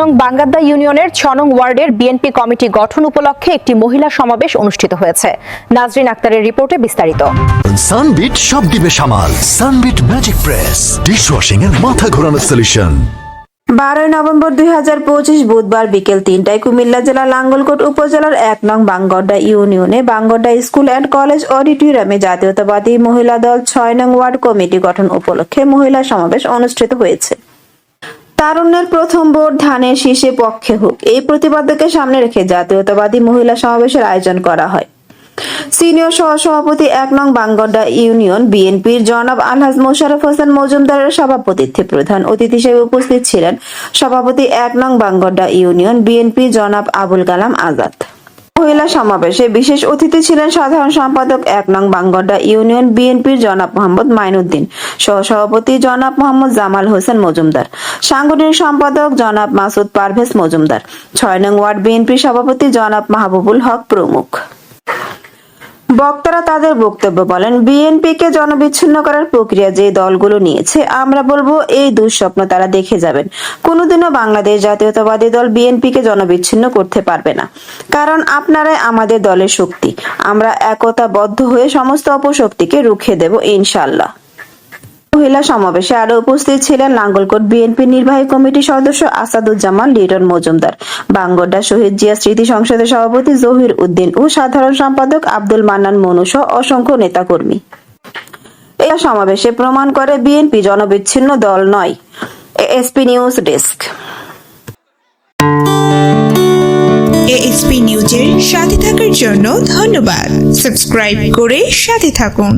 নং বাঙ্গাদ্দা ইউনিয়নের ছ নং ওয়ার্ডের বিএনপি কমিটি গঠন উপলক্ষে একটি মহিলা সমাবেশ অনুষ্ঠিত হয়েছে। নাজরিন আক্তারের রিপোর্টে বিস্তারিত। সানবিট সব দিবে সামাল। Sunbit magic press. ডিশওয়াশিং এর মাথা ঘোরানো সলিউশন বারোই নভেম্বর দুই হাজার পঁচিশ বুধবার বিকেল তিনটায় কুমিল্লা জেলার লাঙ্গলকোট উপজেলার এক নং বাঙ্গড্ডা ইউনিয়নে বাঙ্গড্ডা স্কুল অ্যান্ড কলেজ অডিটোরিয়ামে জাতীয়তাবাদী মহিলা দল ছয় নং ওয়ার্ড কমিটি গঠন উপলক্ষে মহিলা সমাবেশ অনুষ্ঠিত হয়েছে। তারুণ্যের প্রথম ভোট ধানের শীর্ষে পক্ষে হোক। এই প্রতিপাদ্যকে সামনে রেখে জাতীয়তাবাদী মহিলা সমাবেশের আয়োজন করা হয়। সিনিয়র সহসভাপতি এক নং বাঙ্গড্ডা ইউনিয়ন বিএনপির জনাব আলহাজ মোশারফ হোসেন মজুমদারের সভাপতিত্বে প্রধান অতিথি হিসেবে উপস্থিত ছিলেন সভাপতি এক নং বাঙ্গডা ইউনিয়ন বিএনপি জনাব আবুল কালাম আজাদ। মহিলা সমাবেশে বিশেষ অতিথি ছিলেন সাধারণ সম্পাদক এক নং বাঙ্গডা ইউনিয়ন বিএনপির জনাব মোহাম্মদ মাইনুদ্দিন, সহসভাপতি জনাব মোহাম্মদ জামাল হোসেন মজুমদার, সাংগঠনিক সম্পাদক জনাব মাসুদ পারভেজ মজুমদার, ছয় নং ওয়ার্ড বিএনপির সভাপতি জনাব মাহবুবুল হক প্রমুখ। বক্তারা তাদের বক্তব্য বলেন, বিএনপিকে জনবিচ্ছিন্ন করার প্রক্রিয়া যে দলগুলো নিয়েছে, আমরা বলব এই দুঃস্বপ্ন তারা দেখে যাবেন। কোনোদিনও বাংলাদেশ জাতীয়তাবাদী দল বিএনপিকে জনবিচ্ছিন্ন করতে পারবে না। কারণ আপনারাই আমাদের দলের শক্তি। আমরা একতাবদ্ধ হয়ে সমস্ত অপশক্তিকে রুখে দেব ইনশাল্লাহ মহিলা সমাবেশে আরও উপস্থিত ছিলেন নাঙ্গলকোট বিএনপি নির্বাহী কমিটির সদস্য আসাদুজ্জামান লিটন মজুমদার বাঙ্গড্ডা শহীদ জিয়া স্মৃতি সংসদের সভাপতি জহির উদ্দিন ও সাধারণ সম্পাদক আব্দুল মান্নান মনু সহ অসংখ্য নেতাকর্মী। এই সমাবেশে প্রমাণ করে বিএনপি জনবিচ্ছিন্ন দল নয়। SP news desk. এএসপি নিউজের সাথে থাকার জন্য ধন্যবাদ। সাবস্ক্রাইব করে সাথে থাকুন।